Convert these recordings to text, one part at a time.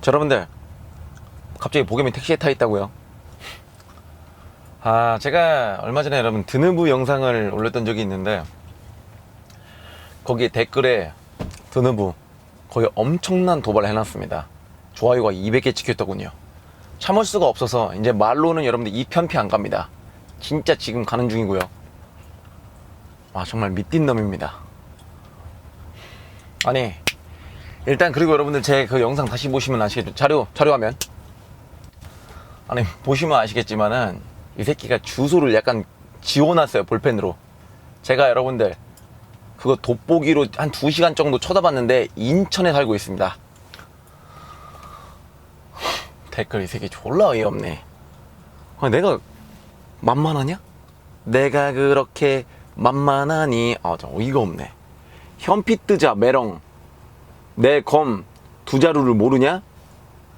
자, 여러분들. 갑자기 복염이 택시에 타 있다고요? 아 제가 얼마 전에 여러분 드누브 영상을 올렸던 적이 있는데 거기에 댓글에 드누브 거기 엄청난 도발을 해놨습니다. 좋아요가 200개 찍혔더군요. 참을 수가 없어서 이제 말로는 여러분들 이 편피 안 갑니다. 진짜 지금 가는 중이고요. 와 정말 밑딘 놈입니다 아니 일단 그리고 여러분들 제 그 영상 다시 보시면 아시겠죠? 자료 자료 화면. 아니 보시면 아시겠지만은 이 새끼가 주소를 약간 지워놨어요 볼펜으로. 제가 여러분들 그거 돋보기로 한 2시간 정도 쳐다봤는데 인천에 살고 있습니다. 댓글 이 새끼 졸라 어이없네 아 내가 만만하냐? 내가 그렇게 만만하니? 아저 어이가 없네 현피 뜨자 메롱 내 검 두 자루를 모르냐?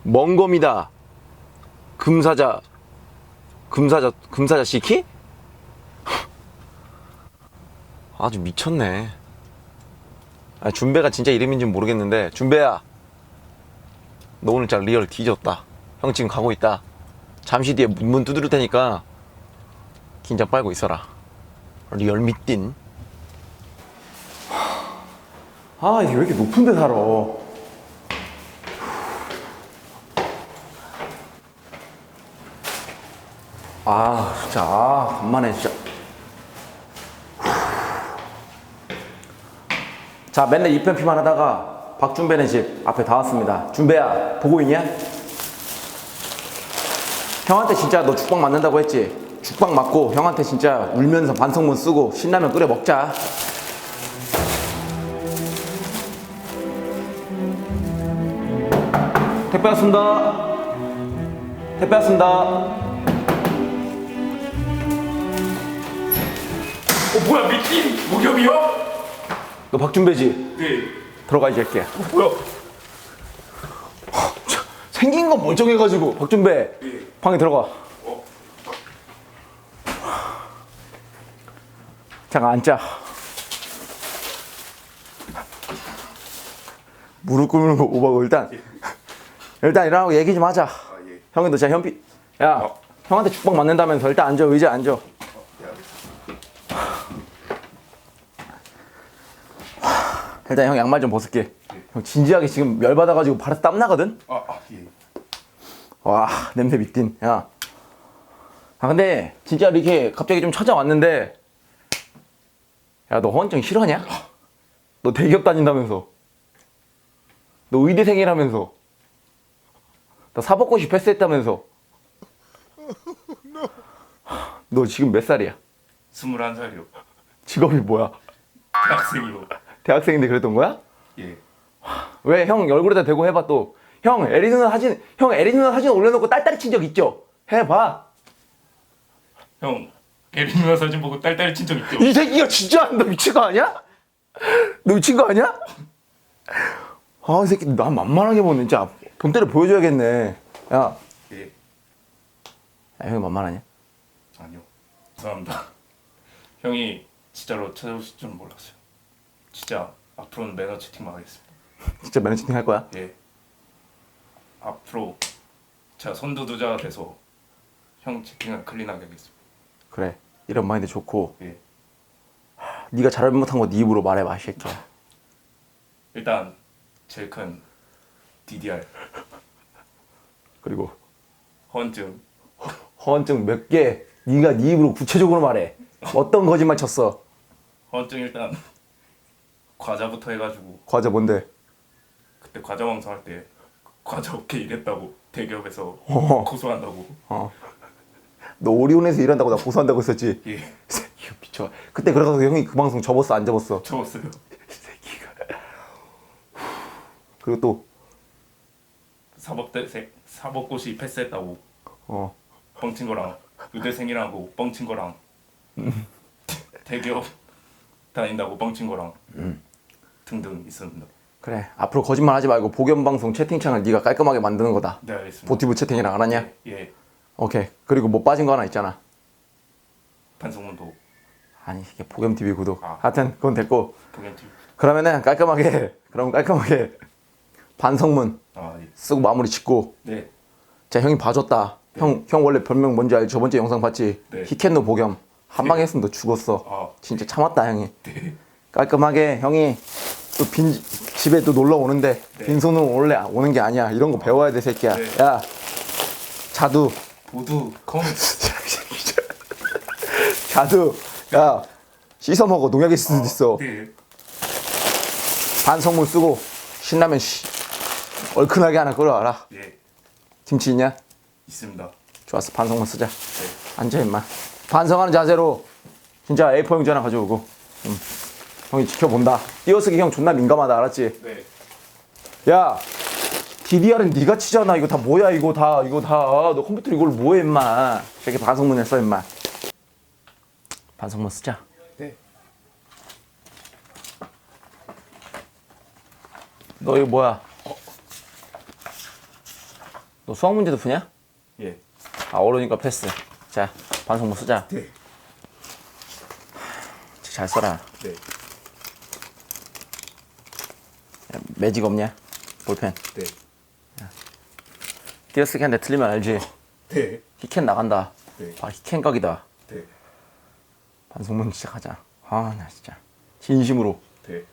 멍검이다 금사자 금사자 금사자 시키? 아주 미쳤네. 아, 준배가 진짜 이름인지는 모르겠는데 준배야, 너 오늘 진짜 리얼 뒤졌다. 형 지금 가고 있다. 잠시 뒤에 문, 문 두드릴 테니까 긴장 빨고 있어라. 리얼 밑딘. 아 이게 왜 이렇게 높은 데 살아? 아 진짜. 아 간만에 진짜. 자 맨날 이편피만 하다가 박준배네 집 앞에 다 왔습니다. 준배야 보고 있냐? 형한테 진짜 너 죽방 맞는다고 했지? 죽방 맞고 형한테 진짜 울면서 반성문 쓰고 신라면 끓여 먹자 택배 왔습니다. 택배 왔습니다. 어 뭐야 미친 목욕이요? 너 박준배지? 네. 들어가 이 새끼야. 어, 뭐야? 생긴 건 멀쩡해가지고 박준배 방에 들어가. 어. 잠깐 앉자. 무릎 꿇는 거 오바고 일단 일단 일어나고 얘기 좀 하자. 예. 형이 너 진짜 현피. 야 어. 형한테 죽방 맞는다면서 일단 앉아 의자 앉아. 일단 형 양말 좀 벗을게. 형 진지하게 지금 열 받아가지고 발에서 땀 나거든. 아, 아 예. 와 냄새 밑딘 야. 아 근데 진짜 이렇게 갑자기 좀 찾아왔는데 야 너 허언증 실화냐? 너 대기업 다닌다면서 너 의대생이라면서 나 사법고시 패스했다면서 너 지금 몇 살이야? 21살이요. 직업이 뭐야? 대학생이요. 대학생인데 그랬던 거야? 예. 왜 형 얼굴에다 대고 해봐 또 형 에리누나 사진 형 에리누나 사진 올려놓고 딸딸이 친 적 있죠? 해봐 형 에리 누나 사진 보고 딸딸이 친적 있죠? 이 새끼가 진짜 너 미친 거 아니야? 너 미친 거 아니야? 아, 이 새끼 나 만만하게 보네. 진짜 본때를 보여줘야겠네. 야, 예. 야 형이 만만하냐? 아니요. 죄송합니다. 형이 진짜로 찾아오실 줄은 몰랐어요. 진짜 앞으로는 매너 채팅만 하겠습니다. 진짜 매니저팅 할 거야? 예. 앞으로 제가 선두두자가 돼서 형 채팅을 클린하게 하겠습니다. 그래. 이런 마인드 좋고. 예. 네가 잘못한 거 네 입으로 말해봐, 이 새끼야. 일단 제일 큰 DDR 그리고 허언증 허언증 몇 개. 네가 네 입으로 구체적으로 말해. 어떤 거짓말 쳤어? 허언증 일단 과자부터 해가지고 과자 뭔데? 그때 과자 방송할 때 과자 업계 일했다고 대기업에서 어허. 고소한다고 어. 너 오리온에서 일한다고 나 고소한다고 했었지? 예이 새끼 미쳐. 그때 그래서 형이 그 방송 접었어, 안 접었어? 적었어요 그리고 또, 사법대생 사법고시 패스했다고 어. 뻥친 거랑 의대생이라고 뻥친 거랑 대기업 다닌다고 뻥친 거랑 등등 있습니다 그래 앞으로 거짓말 하지 말고 복연 방송 채팅창을 네가 깔끔하게 만드는 거다. 네 알겠습니다 보티브 채팅이랑 알았냐? 예 오케이. 그리고 뭐 빠진 거 하나 있잖아. 반성문도 아니 이게 복연 TV 구독. 아. 하여튼 그건 됐고 동현팀 그러면은 깔끔하게 그럼 깔끔하게 반성문 아 예. 쓰고 마무리 짓고 네. 자 형이 봐줬다 형, 형 원래 별명 뭔지 알지? 저번 주 영상 봤지? 네. 히켄노 복염 한 방에 했으면 너 죽었어 아. 진짜 참았다 형이 네. 깔끔하게 형이 또 빈 집에 또 놀러 오는데 네. 빈손으로 원래 오는 게 아니야 이런 거 배워야 돼 새끼야 네. 야 자두 모두 컴. 자두 야 씻어 먹어 농약 있을 수도 있어 네. 반성문 쓰고 신라면 씨 얼큰하게 하나 끓여와라 예. 김치 있냐? 있습니다. 좋았어 반성문 쓰자 네. 앉아 임마 반성하는 자세로 진짜 A4 용지 하나 가져오고 음. 형이 지켜본다 띄어쓰기 형 존나 민감하다 알았지? 네. 야 DDR은 네가 치잖아 이거 다 뭐야 이거 다 이거 다 너 컴퓨터 이걸 뭐해 임마 이렇게 반성문에 써 임마 반성문 쓰자 네. 너 이거 뭐야 너 수학 문제도 푸냐? 예. 아 어려우니까 패스 자 반성문 쓰자 네. 잘 써라 네. 야, 매직 없냐? 볼펜 네. 띄어쓰기 한데 틀리면 알지 네. 히켄 나간다 네. 아 히켄 각이다 네. 반성문 시작하자 아 나 진짜 진심으로 네.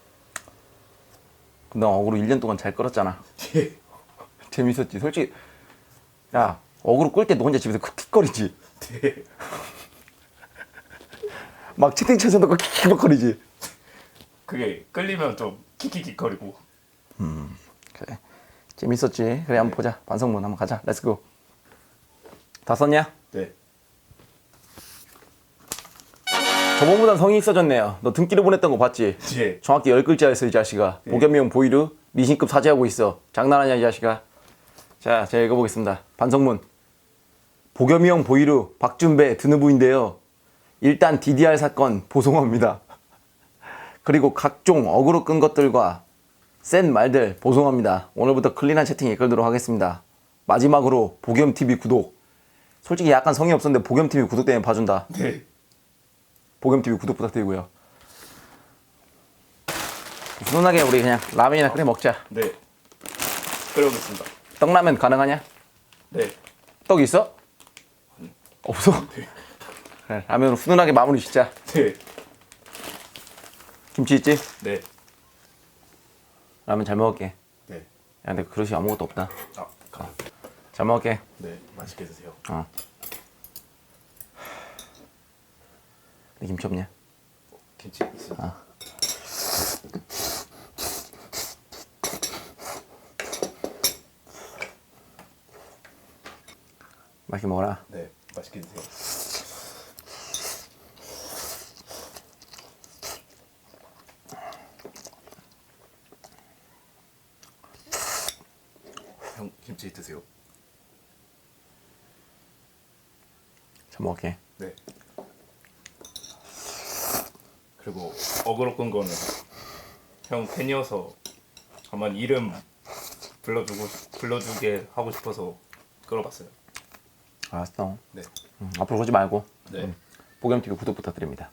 너 어그로 1년 동안 잘 끌었잖아 예. 재밌었지 솔직히 야 어그로 끌 때 너 혼자 집에서 킥킥거리지. 네. 막 채팅창에서 넣고 킥킥거리지. 그게 끌리면 좀 킥킥킥거리고. 그래. 재밌었지. 그래 한번 보자. 반성문 한번 가자. 렛츠고 다 썼냐? 네. 저번보단 성의 있어졌네요. 너 등기를 보냈던 거 봤지? 예. 정확히 열 글자였어 이 자식아. 복염용 보이르 리신급 사죄하고 있어. 장난하냐 이 자식아 자 제가 읽어보겠습니다. 반성문. 복염용 보이르 박준배 드누부인데요. 일단 DDR 사건 보송합니다. 그리고 각종 어그로 끈 것들과 센 말들 보송합니다. 오늘부터 클린한 채팅 이끌도록 하겠습니다. 마지막으로 복염TV 구독. 솔직히 약간 성의 없었는데 복염TV 구독 때문에 봐준다. 네. 복염TV 구독 부탁드리고요. 훈훈하게 우리 그냥 라면이나 끓여 먹자. 네. 끓여보겠습니다. 떡라면 가능하냐? 네. 떡 있어? 없어? 그래, 라면으로 훈훈하게 마무리 짓자 네. 김치 있지? 네. 라면 잘 먹을게 네. 야 근데 그릇이 아무것도 없다 아, 가. 잘 먹을게 네. 맛있게 드세요. 어. 내 김치 없냐? 김치 있습니다. 맛있게 먹어라 네. 맛있게 드세요. 형 김치 드세요. 잘 먹을게 네. 그리고 어그로 끈 거는 형 팬이어서 한번 이름 불러주고 불러주게 하고 싶어서 끌어봤어요. 알았어 네. 음, 앞으로 그러지 말고 네. 복염TV 구독 부탁드립니다